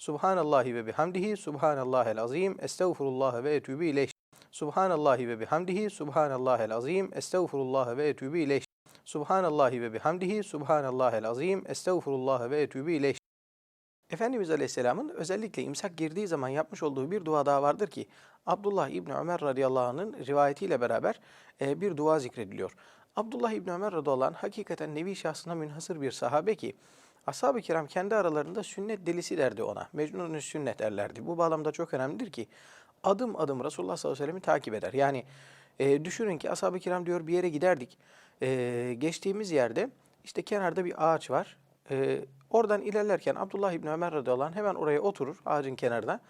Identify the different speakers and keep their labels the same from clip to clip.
Speaker 1: Subhanallahi ve bihamdihi subhanallahel azim estağfurullah ve etûbü ileyh. Subhanallahi ve bihamdihi subhanallahel azim estağfurullah ve etûbü ileyh. Subhanallahi ve bihamdihi subhanallahel azim estağfurullah ve etûbü ileyh. Efendimiz Aleyhisselam'ın özellikle imsak girdiği zaman yapmış olduğu bir dua daha vardır ki Abdullah İbni Ömer radıyallahu anh'ın rivayetiyle beraber e, bir dua zikrediliyor. Abdullah İbni Ömer radıyallahu anh hakikaten nevi şahsına münhasır bir sahabe ki ashab-ı kiram kendi aralarında sünnet delisi derdi ona. Mecnun sünnet derlerdi. Bu bağlamda çok önemlidir ki adım adım Resulullah sallallahu aleyhi ve sellem'i takip eder. Yani e, düşünün ki ashab-ı kiram diyor bir yere giderdik. E, geçtiğimiz yerde işte kenarda bir ağaç var. E, oradan ilerlerken Abdullah İbni Ömer radıyallahu anh hemen oraya oturur ağacın kenarına.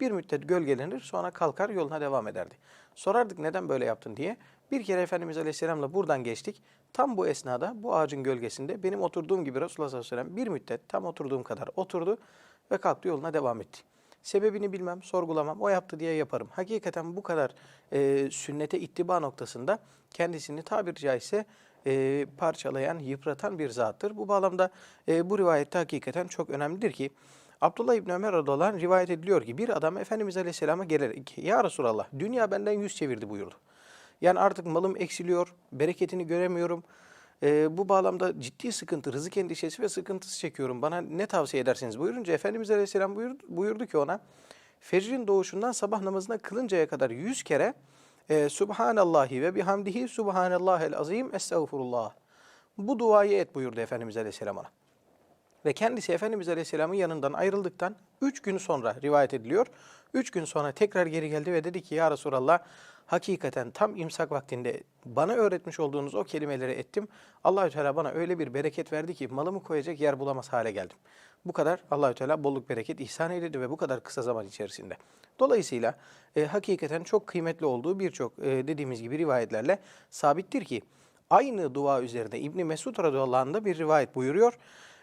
Speaker 1: Bir müddet gölgelenir sonra kalkar yoluna devam ederdi. Sorardık neden böyle yaptın diye. Bir kere Efendimiz Aleyhisselam'la buradan geçtik. Tam bu esnada bu ağacın gölgesinde benim oturduğum gibi Resulullah sallallahu aleyhi ve sellem bir müddet tam oturduğum kadar oturdu ve kalktı yoluna devam etti. Sebebini bilmem, sorgulamam. O yaptı diye yaparım. Hakikaten bu kadar e, sünnete ittiba noktasında kendisini tabiri caizse e, parçalayan, yıpratan bir zattır. Bu bağlamda e, bu rivayette hakikaten çok önemlidir ki Abdullah İbni Ömer radıyallahu rivayet ediliyor ki bir adam Efendimiz Aleyhisselam'a gelerek Ya Resulallah dünya benden yüz çevirdi buyurdu. Yani artık malım eksiliyor, bereketini göremiyorum. Ee, bu bağlamda ciddi sıkıntı, rızık endişesi ve sıkıntısı çekiyorum. Bana ne tavsiye edersiniz buyurunca Efendimiz Aleyhisselam buyurdu, buyurdu ki ona fecrin doğuşundan sabah namazına kılıncaya kadar yüz kere e, Subhanallahi ve bihamdihi Subhanallahel azim estağfurullah. Bu duayı et buyurdu Efendimiz Aleyhisselam ona. Ve kendisi Efendimiz Aleyhisselam'ın yanından ayrıldıktan üç gün sonra rivayet ediliyor. Üç gün sonra tekrar geri geldi ve dedi ki ya Resulallah hakikaten tam imsak vaktinde bana öğretmiş olduğunuz o kelimeleri ettim. Allahü Teala bana öyle bir bereket verdi ki malımı koyacak yer bulamaz hale geldim. Bu kadar Allahü Teala bolluk bereket ihsan eyledi ve bu kadar kısa zaman içerisinde. Dolayısıyla e, hakikaten çok kıymetli olduğu birçok e, dediğimiz gibi rivayetlerle sabittir ki aynı dua üzerinde İbni Mesud radıyallahu anh da bir rivayet buyuruyor.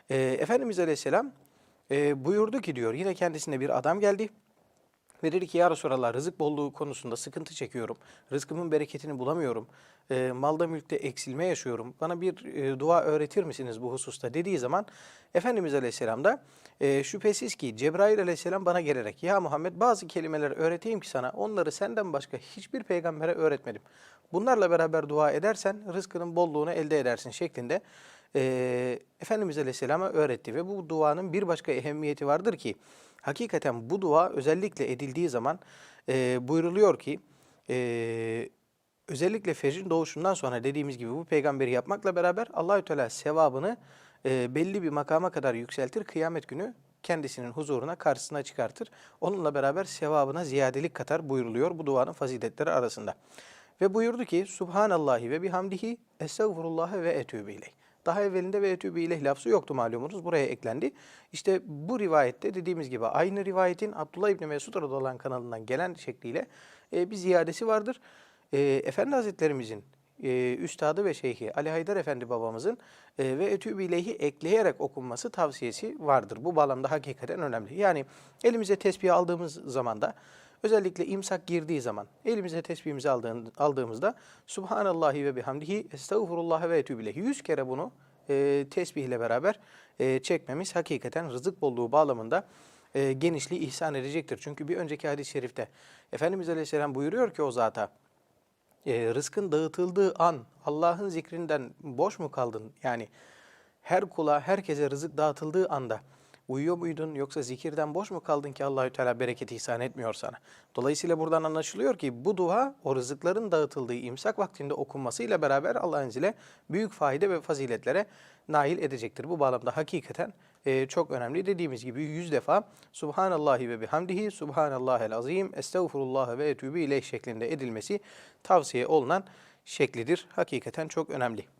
Speaker 1: E, Efendimiz Aleyhisselam e, buyurdu ki diyor yine kendisine bir adam geldi. Ve dedi ki ya Resulallah rızık bolluğu konusunda sıkıntı çekiyorum. Rızkımın bereketini bulamıyorum. E, malda mülkte eksilme yaşıyorum. Bana bir e, dua öğretir misiniz bu hususta dediği zaman Efendimiz Aleyhisselam da e, şüphesiz ki Cebrail Aleyhisselam bana gelerek ya Muhammed bazı kelimeler öğreteyim ki sana onları senden başka hiçbir peygambere öğretmedim. Bunlarla beraber dua edersen rızkının bolluğunu elde edersin şeklinde e, Efendimiz Aleyhisselam'a öğretti. Ve bu duanın bir başka ehemmiyeti vardır ki hakikaten bu dua özellikle edildiği zaman e, buyruluyor ki e, özellikle fecrin doğuşundan sonra dediğimiz gibi bu peygamberi yapmakla beraber Allahü Teala sevabını e, belli bir makama kadar yükseltir. Kıyamet günü kendisinin huzuruna karşısına çıkartır. Onunla beraber sevabına ziyadelik katar buyruluyor bu duanın faziletleri arasında. Ve buyurdu ki Subhanallahi ve bihamdihi estağfurullah ve etûbü ileyh. Daha evvelinde ve etûbü ileyh lafzı yoktu malumunuz. Buraya eklendi. İşte bu rivayette dediğimiz gibi aynı rivayetin Abdullah İbni Mesud radıyallahu kanalından gelen şekliyle e, bir ziyadesi vardır. E, Efendi Hazretlerimizin e, üstadı ve şeyhi Ali Haydar Efendi babamızın e, ve etûbü ileyhi ekleyerek okunması tavsiyesi vardır. Bu bağlamda hakikaten önemli. Yani elimize tesbih aldığımız zaman da Özellikle imsak girdiği zaman elimize tesbihimizi aldığımızda Subhanallahi ve bihamdihi estağfurullah ve etûbü ileyh. Yüz kere bunu e, tesbihle beraber e, çekmemiz hakikaten rızık bolluğu bağlamında e, genişliği ihsan edecektir. Çünkü bir önceki hadis-i şerifte Efendimiz Aleyhisselam buyuruyor ki o zata e, rızkın dağıtıldığı an Allah'ın zikrinden boş mu kaldın? Yani her kula, herkese rızık dağıtıldığı anda Uyuyor muydun yoksa zikirden boş mu kaldın ki Allahü Teala bereket ihsan etmiyor sana? Dolayısıyla buradan anlaşılıyor ki bu dua o rızıkların dağıtıldığı imsak vaktinde okunmasıyla beraber Allah'ın izniyle büyük fayda ve faziletlere nail edecektir. Bu bağlamda hakikaten e, çok önemli. Dediğimiz gibi yüz defa Subhanallahi ve bihamdihi Subhanallahel azim estağfurullah ve etûbü ileyh şeklinde edilmesi tavsiye olunan şeklidir. Hakikaten çok önemli.